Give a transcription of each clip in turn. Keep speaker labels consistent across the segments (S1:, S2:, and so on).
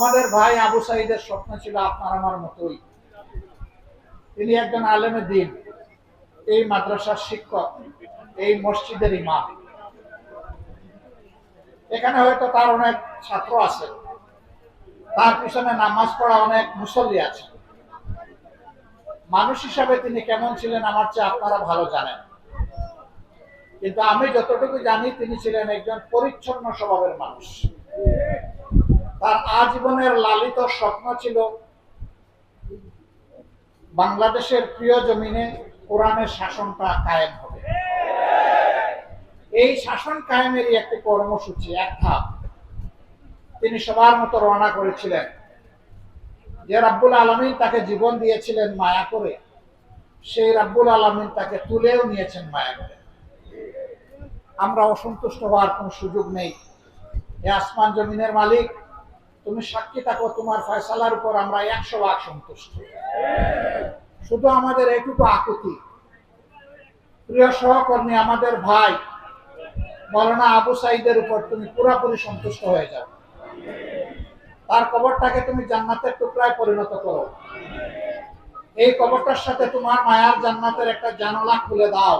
S1: আমাদের ভাই আবু সাইদের স্বপ্ন ছিল আপনার আমার মতোই। তিনি একজন আলেমে দিন, এই মাদ্রাসার শিক্ষক, এই মসজিদের ইমাম। এখানে হয়তো তার অনেক ছাত্র আছে। তার পিছনে নামাজ পড়া অনেক মুসল্লি আছে। মানুষ হিসাবে তিনি কেমন ছিলেন আমার চেয়ে আপনারা ভালো জানেন। কিন্তু আমি যতটুকু জানি, তিনি ছিলেন একজন পরিচ্ছন্ন স্বভাবের মানুষ। তার আজীবনের লালিত স্বপ্ন ছিল বাংলাদেশের প্রিয় জমিনে কোরআনের শাসনটা কায়েম হবে। এই শাসন কায়েমেরই একটি কর্মসূচি, এক ধাপ। তিনি সবার মতো রওনা করেছিলেন। যে রাব্বুল আলমিন তাকে জীবন দিয়েছিলেন মায়া করে, সেই রাব্বুল আলমিন তাকে তুলেও নিয়েছেন মায়া করে। আমরা অসন্তুষ্ট হওয়ার কোনো সুযোগ নেই। আসমান জমিনের মালিক তুমি সাক্ষী থাকো, তোমার ফয়সালার উপর আমরা একশো ভাগ সন্তুষ্ট। শুধু আমাদের এইটুকু আকুতি। প্রিয় সহকর্মী, আমাদের ভাই মৌলানা আবু সাইদের উপর তুমি পুরোপুরি সন্তুষ্ট হয়ে যাও। তার কবরটাকে তুমি জান্নাতের টুকরায় পরিণত করো। এই কবরটার সাথে তোমার মায়ার জান্নাতের একটা জানলা খুলে দাও।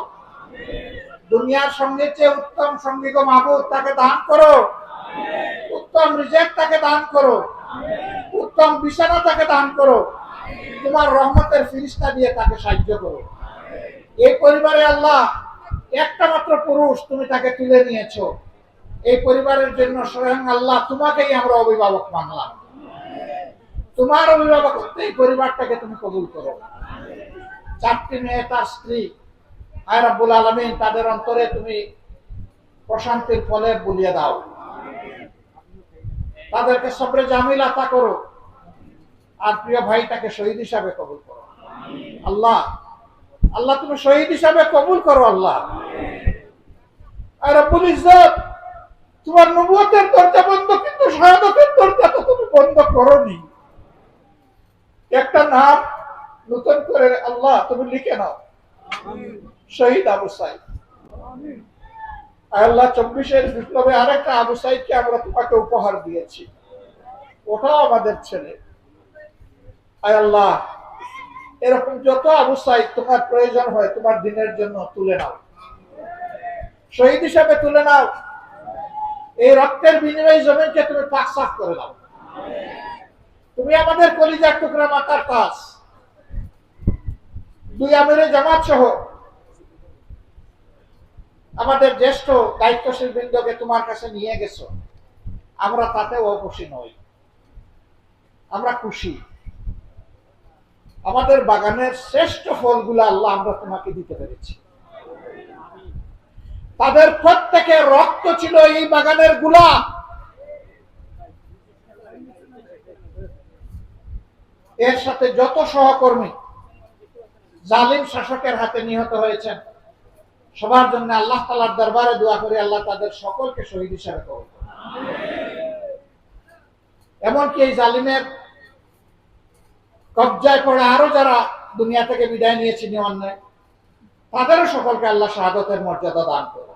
S1: দুনিয়ার সঙ্গে চেয়ে উত্তম সঙ্গী গো মাহবুব, তাকে দান করো। উত্তম রিজেক্ট তাকে দান করো। উত্তম বিছানা তাকে দান করো। তোমার রহমতের ফিরিস্তা দিয়ে তাকে সাহায্য করো। এই পরিবারে আল্লাহ একটা মাত্র পুরুষ তুমি তাকে তুলে নিয়েছো। এই পরিবারের জন্য স্বয়ং আল্লাহ তোমাকেই আমরা অভিভাবক মানলাম তোমার অভিভাবক এই পরিবারটাকে তুমি কবুল করো। চারটি মেয়ে, তার স্ত্রী, আয় রাব্বুল আলমিন, তাদের অন্তরে তুমি প্রশান্তির ফলে বুলিয়ে দাও। তাদেরকে সবরে জামিল আতা করো। আর প্রিয় ভাইটাকে শহীদ হিসাবে কবুল করো। আল্লাহ আল্লাহ তুমি শহীদ হিসাবে কবুল করো আল্লাহ। আর রব্বুল ইজ্জত, তোমার নবুয়তের দরজা বন্ধ, কিন্তু শাহাদতের দরজা তো তুমি বন্ধ করনি। একটা নাম নতুন করে আল্লাহ তুমি লিখে নাও। শহীদ আবু সাইদ। আল্লাহ চব্বিশের বিপ্লবে আরেকটা আবু সাইদকে আমরা তোমাকে উপহার দিয়েছি। ওটাও আমাদের ছেলে। আয় আল্লাহ, এরকম যত আবু সাইদ তোমার প্রয়োজন হয় তোমার দিনের জন্য তুলে নাও। শহীদ হিসাবে তুলে নাও। এই রক্তের বিনিময়ে জমিনকে তুমি পাক সাফ করে দাও। তুমি আমাদের কলিজার টুকরা মাতার কাজ দুই আমিরে জামাত সহ আমাদের জ্যেষ্ঠ দায়িত্বশীল বৃন্দকে তোমার কাছে নিয়ে গেছো। আমরা তাতেও খুশি নই। আমরা খুশি। আমাদের বাগানের শ্রেষ্ঠ ফলগুলো আল্লাহ আমরা তোমাকে দিতে পেরেছি। তাদের প্রত্যেকের রক্ত ছিল এই বাগানেরগুলা। এর সাথে যত সহকর্মী, জালিম শাসকের হাতে নিহত হয়েছেন সবার জন্য আল্লাহ তালার দরবারে দোয়া করে আল্লাহ তাদের সকলকে শহীদ হিসাবে করো এমনকি এই জালিমের কবজায় পড়ে আরও যারা দুনিয়া থেকে বিদায় নিয়েছে অন্যায় তাদেরও সকলকে আল্লাহ শাহাদতের মর্যাদা দান করো